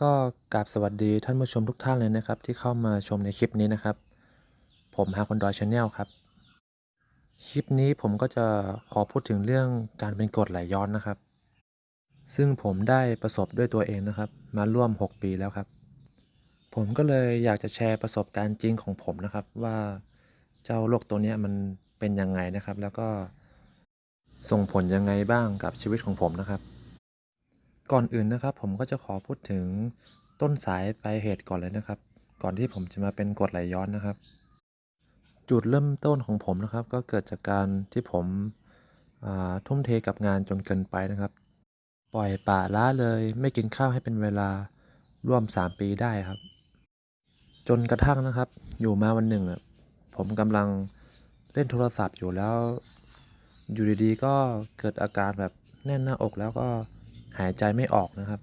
ก็กราบสวัสดีท่านผู้ชมทุกท่านเลยนะครับ ที่เข้ามาชมในคลิปนี้นะครับ ผมฮาคนดอยชาแนลครับ คลิปนี้ผมก็จะขอพูดถึงเรื่องการเป็นกรดไหลย้อนนะครับ ซึ่งผมได้ประสบด้วยตัวเองนะครับ มาร่วม 6 ปีแล้วครับ ผมก็เลยอยากจะแชร์ประสบการณ์จริงของผมนะครับ ว่าเจ้าโรคตัวนี้มันเป็นยังไงนะครับ แล้วก็ส่งผลยังไงบ้างกับชีวิตของผมนะครับ ก่อนอื่นนะครับ ผมก็จะขอพูดถึงต้นสายปลายเหตุก่อนเลยนะครับ ก่อนที่ผมจะมาเป็นกรดไหลย้อนนะครับ จุดเริ่มต้นของผมนะครับ ก็เกิดจากการที่ผมทุ่มเทกับงานจนเกินไปนะครับ ปล่อยป่าละเลยไม่กินข้าวให้เป็นเวลาร่วม 3 ปีได้ครับ จนกระทั่งนะครับ อยู่มาวันหนึ่งผมกำลังเล่นโทรศัพท์อยู่แล้ว อยู่ดีๆ ก็เกิดอาการแบบแน่นหน้าอกแล้วก็ หายใจไม่ออกนะครับ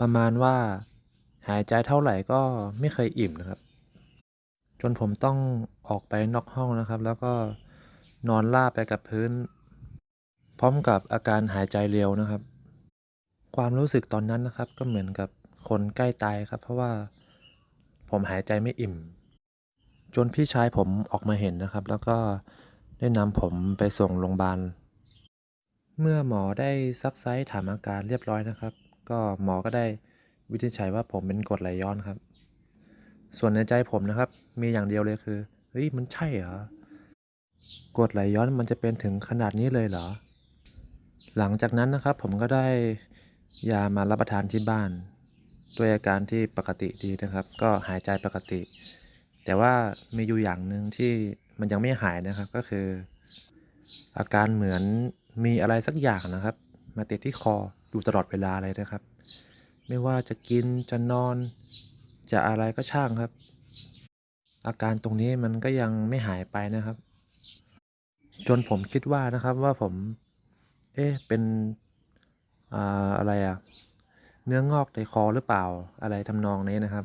ประมาณว่าหายใจเท่าไหร่ก็ไม่เคยอิ่มนะครับ จนผมต้องออกไปนอกห้องนะครับ แล้วก็นอนราบไปกับพื้น พร้อมกับอาการหายใจเร็วนะครับ ความรู้สึกตอนนั้นนะครับ ก็เหมือนกับคนใกล้ตายครับ เพราะว่าผมหายใจไม่อิ่ม จนพี่ชายผมออกมาเห็นนะครับ แล้วก็ได้นำผมไปส่งโรงพยาบาล เมื่อหมอได้ซักไซส์ถามอาการเรียบร้อยนะครับ ก็หมอก็ได้วินิจฉัยว่าผมเป็นกรดไหลย้อนครับ ส่วนในใจผมนะครับ มีอย่างเดียวเลยคือเฮ้ยมันใช่เหรอกรดไหลย้อนมันจะเป็นถึงขนาดนี้เลยเหรอ หลังจากนั้นนะครับ ผมก็ได้ยามารับประทานที่บ้าน ด้วยอาการที่ปกติดีนะครับ ก็หายใจปกติ แต่ว่ามีอยู่อย่างหนึ่งที่มันยังไม่หายนะครับก็คือ อาการเหมือน มีอะไรสักอย่างนะครับ มาติดที่คออยู่ตลอดเวลาเลยนะครับ ไม่ว่าจะกินจะนอน จะอะไรก็ช่างครับ อาการตรงนี้มันก็ยังไม่หายไปนะครับ จนผมคิดว่านะครับว่าผม เอ๊ะเป็นอ่าอะไรอะเนื้องอกในคอหรือเปล่าอะไรทำนองนี้นะครับ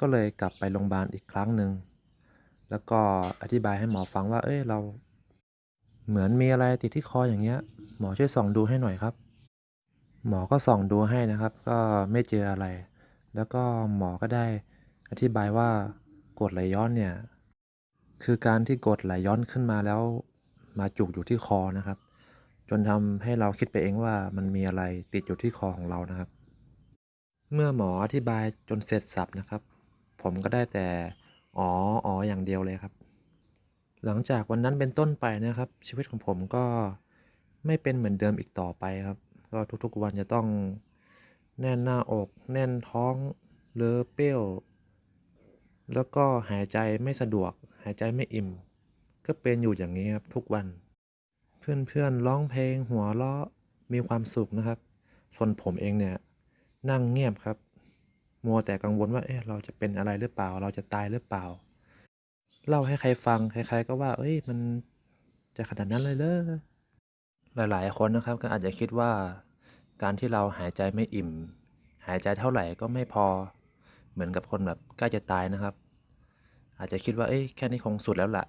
ก็เลยกลับไปโรงพยาบาลอีกครั้งหนึ่งแล้วก็อธิบายให้หมอฟังว่า เอ้ยเรา เหมือนมีอะไรติดที่คออย่างเงี้ย หมอช่วยส่องดูให้หน่อยครับ หมอก็ส่องดูให้นะครับ ก็ไม่เจออะไร แล้วก็หมอก็ได้อธิบายว่ากดไหลย้อนเนี่ย คือการที่กดไหลย้อนขึ้นมาแล้ว มาจุกอยู่ที่คอนะครับ จนทำให้เราคิดไปเองว่ามันมีอะไรติดอยู่ที่คอของเรานะครับ เมื่อหมออธิบายจนเสร็จสับนะครับ ผมก็ได้แต่อ๋ออ๋ออย่างเดียวเลยครับ หลังจากวันนั้นเป็นต้นไปนะครับ ชีวิตของผมก็ไม่เป็นเหมือนเดิมอีกต่อไปครับ ก็ทุกๆวันจะต้องแน่นหน้าอก แน่นท้องเลอะเปรี้ยวแล้วก็หายใจไม่สะดวก หายใจไม่อิ่ม ก็เป็นอยู่อย่างนี้ครับทุกวัน เพื่อนๆร้องเพลงหัวเราะมีความสุขนะครับ ส่วนผมเองเนี่ยนั่งเงียบครับ มัวแต่กังวลว่าเอ๊ะเราจะเป็นอะไรหรือเปล่า เราจะตายหรือเปล่า เล่าให้ใครฟังใครๆก็ว่า เอ้ย มันจะขนาดนั้นเลยเหรอหลายๆ คนนะครับก็อาจจะคิดว่า การที่เราหายใจไม่อิ่ม หายใจเท่าไหร่ก็ไม่พอ เหมือนกับคนแบบใกล้จะตายนะครับ อาจจะคิดว่าเอ้ยแค่นี้คงสุดแล้วล่ะ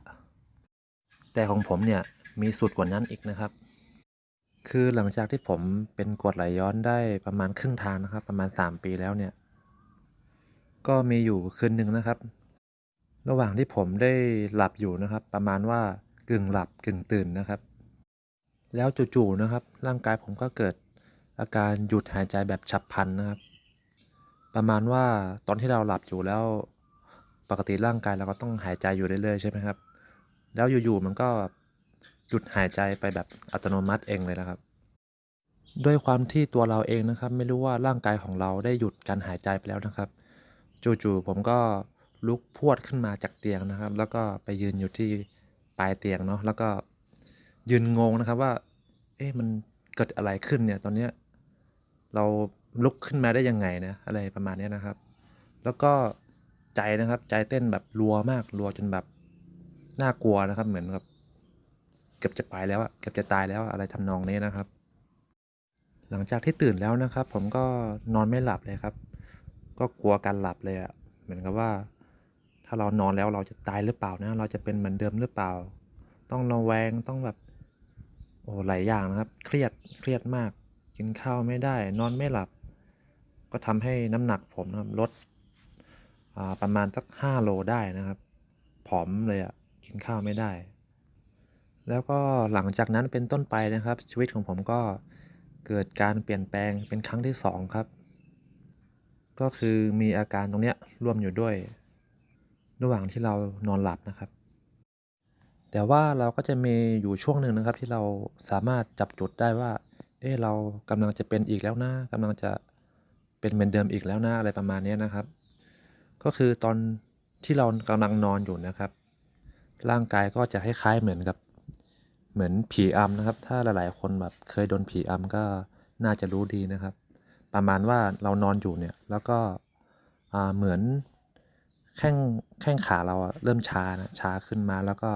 แต่ของผมเนี่ยมีสุดกว่านั้นอีกนะครับ คือหลังจากที่ผมเป็นกรดไหลย้อนได้ประมาณครึ่งทางนะครับ ประมาณ 3 ปีแล้วเนี่ย ก็มีอยู่คืนหนึ่งนะครับ ระหว่างที่ผมได้หลับอยู่นะครับ ประมาณว่ากึ่งหลับกึ่งตื่นนะครับ แล้วจู่ๆนะครับ ร่างกายผมก็เกิดอาการหยุดหายใจแบบฉับพลันนะครับ ประมาณว่าตอนที่เราหลับอยู่แล้ว ปกติร่างกายเราก็ต้องหายใจอยู่เรื่อยๆใช่ไหมครับ แล้วอยู่ๆมันก็หยุดหายใจไปแบบอัตโนมัติเองเลยนะครับ ด้วยความที่ตัวเราเองนะครับ ไม่รู้ว่าร่างกายของเราได้หยุดการหายใจไปแล้วนะครับ จู่ๆผมก็ ลุกพวดขึ้นมาจากเตียงนะครับ แล้วก็ไปยืนอยู่ที่ปลายเตียงเนาะแล้วก็ยืนงงนะครับว่า เอ๊ะมันเกิดอะไรขึ้นเนี่ยตอนเนี้ยเราลุกขึ้นมาได้ยังไงนะอะไรประมาณนี้นะครับ แล้วก็ใจนะครับใจเต้นแบบรัวมากรัวจนแบบน่ากลัวนะครับ เหมือนกับเกือบจะไปแล้วอะเกือบจะตายแล้วอะอะไรทำนองนี้นะครับ หลังจากที่ตื่นแล้วนะครับ ผมก็นอนไม่หลับเลยครับ ก็กลัวการหลับเลยอะเหมือนกับว่า ถ้าเรานอนแล้วเราจะตายหรือเปล่านะ เราจะเป็นเหมือนเดิมหรือเปล่า ต้องระแวงต้องแบบโอ้หลายอย่างนะครับ เครียดเครียดมาก กินข้าวไม่ได้ นอนไม่หลับ ก็ทำให้น้ำหนักผมนะครับลดประมาณสัก5โลได้นะครับ ผอมเลยอะกินข้าวไม่ได้ แล้วก็หลังจากนั้นเป็นต้นไปนะครับ ชีวิตของผมก็เกิดการเปลี่ยนแปลงเป็นครั้งที่สองครับ ก็คือมีอาการตรงเนี้ยร่วมอยู่ด้วย ระหว่างที่เรานอนหลับนะครับ แต่ว่าเราก็จะมีอยู่ช่วงหนึ่งนะครับที่เราสามารถจับจุดได้ว่า เอ๊ะเรากำลังจะเป็นอีกแล้วนะกำลังจะเป็นเหมือนเดิมอีกแล้วนะอะไรประมาณนี้นะครับ ก็คือตอนที่เรากำลังนอนอยู่นะครับ ร่างกายก็จะคล้ายๆเหมือนกับเหมือนผีอำนะครับ ถ้าหลายๆ คนแบบเคยโดนผีอำก็น่าจะรู้ดีนะครับ ประมาณว่าเรานอนอยู่เนี่ย แล้วก็อ่าเหมือน แข้งแข้งขาเราอะเริ่มชานะชาขึ้นมาแล้วก็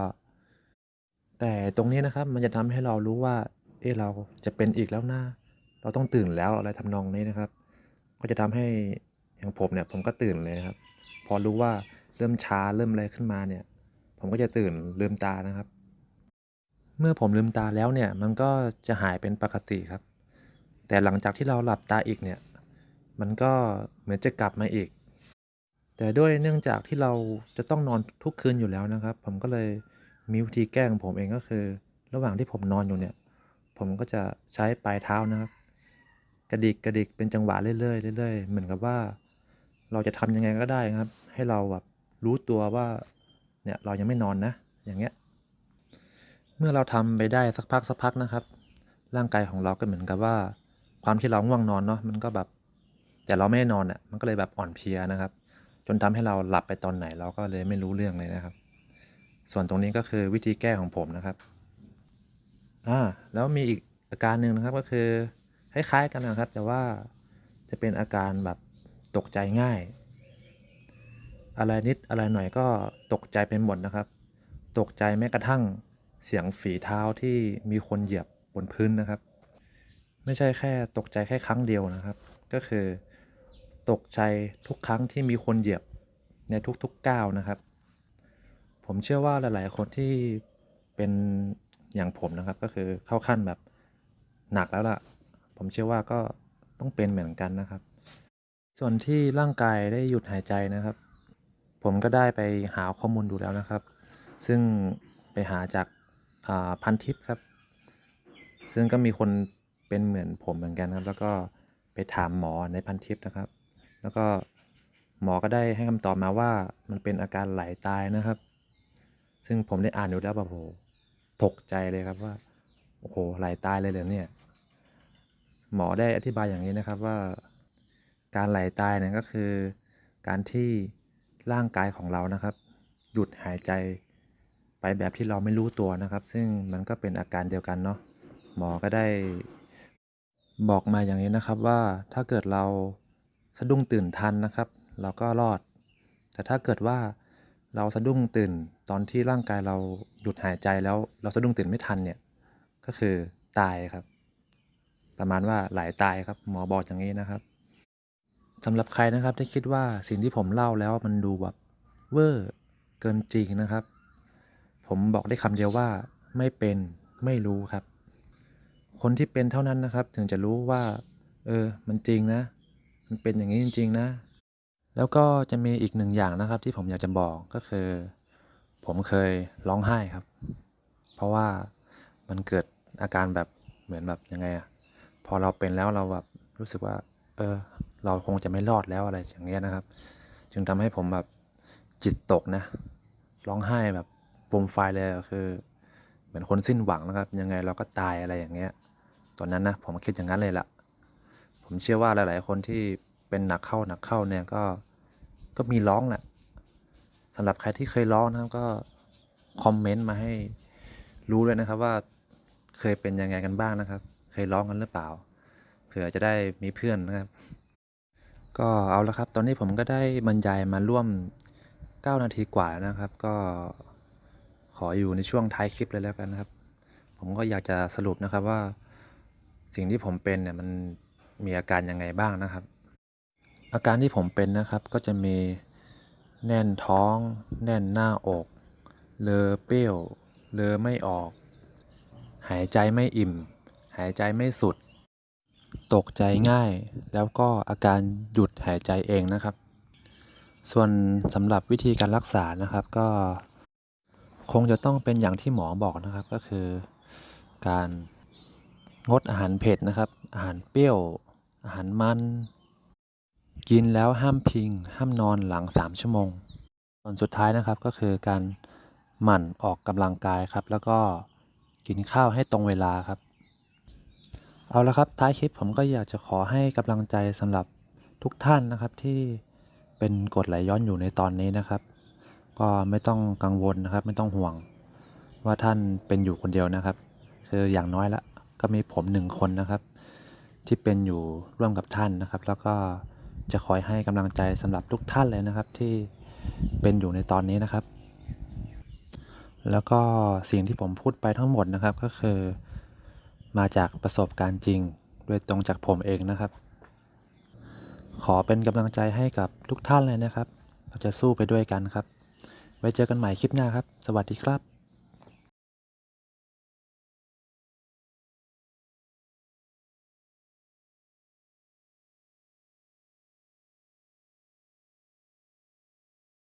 แต่ตรงนี้นะครับมันจะทำให้เรารู้ว่า เอ๊ะเราจะเป็นอีกแล้วนะเราต้องตื่นแล้วอะไรทำนองนี้นะครับ ก็จะทำให้อย่างผมเนี่ยผมก็ตื่นเลยครับ พอรู้ว่าเริ่มชาเริ่มอะไรขึ้นมาเนี่ย ผมก็จะตื่นลืมตานะครับ เมื่อผมลืมตาแล้วเนี่ย มันก็จะหายเป็นปกติครับ แต่หลังจากที่เราหลับตาอีกเนี่ย มันก็เหมือนจะกลับมาอีก แต่ด้วยเนื่องจากที่เราจะต้องนอนทุกคืนอยู่แล้วนะครับ ผมก็เลยมีวิธีแก้ของผมเองก็คือ ระหว่างที่ผมนอนอยู่เนี่ย ผมก็จะใช้ปลายเท้านะครับ กระดิกกระดิกเป็นจังหวะเรื่อยๆเรื่อยๆเหมือนกับว่า เราจะทำยังไงก็ได้ครับ ให้เราแบบรู้ตัวว่าเนี่ยเรายังไม่นอนนะ อย่างเงี้ยเมื่อเราทำไปได้สักพักสักพักนะครับ ร่างกายของเราก็เหมือนกับว่า ความที่เราง่วงนอนเนาะมันก็แบบ แต่เราไม่ได้นอนอะมันก็เลยแบบอ่อนเพลียนะครับ จนทำให้เราหลับไปตอนไหนเราก็เลยไม่รู้เรื่องเลยนะครับ ส่วนตรงนี้ก็คือวิธีแก้ของผมนะครับอ่าแล้วมีอีกอาการหนึ่งนะครับก็คือคล้ายๆกันนะครับ แต่ว่าจะเป็นอาการแบบตกใจง่าย อะไรนิดอะไรหน่อยก็ตกใจไปหมดนะครับ ตกใจแม้กระทั่งเสียงฝีเท้าที่มีคนเหยียบบนพื้นนะครับ ไม่ใช่แค่ตกใจแค่ครั้งเดียวนะครับ ก็คือ ตกใจทุกครั้งที่มีคนเหยียบในทุกๆก้าวนะครับ ผมเชื่อว่าหลาย ๆ คนที่เป็นอย่างผมนะครับ ก็คือเข้าขั้นแบบหนักแล้วล่ะ ผมเชื่อว่าก็ต้องเป็นเหมือนกันนะครับ ส่วนที่ร่างกายได้หยุดหายใจนะครับ ผมก็ได้ไปหาข้อมูลดูแล้วนะครับ ซึ่งไปหาจากาพันทิปครับ ซึ่งก็มีคนเป็นเหมือนผมเหมือนกันครับ แล้วก็ไปถามหมอในพันทิปนะครับ แล้วก็หมอก็ได้ให้คำตอบมาว่ามันเป็นอาการไหลตายนะครับ ซึ่งผมได้อ่านดูแล้วแบบโอ้โหตกใจเลยครับว่าโอ้โหไหลตายเลยเหรอเนี่ย หมอได้อธิบายอย่างนี้นะครับว่า การไหลตายเนี่ยก็คือ การที่ร่างกายของเรานะครับ หยุดหายใจไปแบบที่เราไม่รู้ตัวนะครับ ซึ่งมันก็เป็นอาการเดียวกันเนาะหมอก็ได้บอกมาอย่างนี้นะครับว่าถ้าเกิดเรา สะดุ้งตื่นทันนะครับ เราก็รอด แต่ถ้าเกิดว่าเราสะดุ้งตื่นตอนที่ร่างกายเราหยุดหายใจแล้ว เราสะดุ้งตื่นไม่ทันเนี่ยก็คือตายครับ ประมาณว่าหลายตายครับ หมอบอกอย่างนี้นะครับสำหรับใครนะครับที่คิดว่าสิ่งที่ผมเล่าแล้วมันดูแบบเวอร์เกินจริงนะครับ ผมบอกได้คำเดียวว่าไม่เป็นไม่รู้ครับ คนที่เป็นเท่านั้นนะครับ ถึงจะรู้ว่า เออ มันจริงนะ มันเป็นอย่างนี้จริง ๆ นะ แล้วก็จะมีอีกหนึ่งอย่างนะครับที่ผมอยากจะบอกก็คือ ผมเคยร้องไห้ครับ เพราะว่ามันเกิดอาการแบบเหมือนแบบยังไงอะพอเราเป็นแล้วเราแบบรู้สึกว่า เออ เราคงจะไม่รอดแล้วอะไรอย่างเงี้ยนะครับ จึงทำให้ผมแบบจิตตกนะร้องไห้แบบฟูมไฟเลยคือ เหมือนคนสิ้นหวังนะครับ ยังไงเราก็ตายอะไรอย่างเงี้ย ตอนนั้นนะผมคิดอย่างนั้นเลยล่ะ ผมเชื่อว่าหลาย ๆ คนที่เป็นหนักเข้าหนักเข้าเนี่ยก็ก็มีร้องแหละสำหรับใครที่เคยร้องนะครับก็คอมเมนต์มาให้รู้ด้วยนะครับว่าเคยเป็นยังไงกันบ้างนะครับ เคยร้องกันหรือเปล่า เผื่อจะได้มีเพื่อนนะครับ ก็เอาละครับ ตอนนี้ผมก็ได้บรรยายมาร่วม 9 นาทีกว่าแล้วนะครับ ก็ขออยู่ในช่วงท้ายคลิปเลยแล้วกันนะครับ ผมก็อยากจะสรุปนะครับว่าสิ่งที่ผมเป็นเนี่ยมัน มีอาการยังไงบ้างนะครับ อาการที่ผมเป็นนะครับก็จะมีแน่นท้อง แน่นหน้าอก เลอเปรี้ยว เลอไม่ออก หายใจไม่อิ่ม หายใจไม่สุด ตกใจง่าย แล้วก็อาการหยุดหายใจเองนะครับ ส่วนสำหรับวิธีการรักษานะครับก็ คงจะต้องเป็นอย่างที่หมอบอกนะครับก็คือ การงดอาหารเผ็ดนะครับ อาหารเปรี้ยว อาหารมัน กินแล้วห้ามพิง ห้ามนอนหลัง 3 ชั่วโมงส่วนสุดท้ายนะครับก็คือการหมั่นออกกำลังกายครับ แล้วก็กินข้าวให้ตรงเวลาครับ เอาละครับท้ายคลิปผมก็อยากจะขอให้กำลังใจสำหรับทุกท่านนะครับที่เป็นกดไหลย้อนอยู่ในตอนนี้นะครับ ก็ไม่ต้องกังวลนะครับ ไม่ต้องห่วง ว่าท่านเป็นอยู่คนเดียวนะครับ คืออย่างน้อยละก็มีผมหนึ่งคนนะครับ ที่เป็นอยู่ร่วมกับท่านนะครับ แล้วก็จะคอยให้กำลังใจสำหรับทุกท่านเลยนะครับ ที่เป็นอยู่ในตอนนี้นะครับ แล้วก็สิ่งที่ผมพูดไปทั้งหมดนะครับก็คือ มาจากประสบการณ์จริง โดยตรงจากผมเองนะครับ ขอเป็นกำลังใจให้กับทุกท่านเลยนะครับ เราจะสู้ไปด้วยกันครับ ไว้เจอกันใหม่คลิปหน้าครับ สวัสดีครับ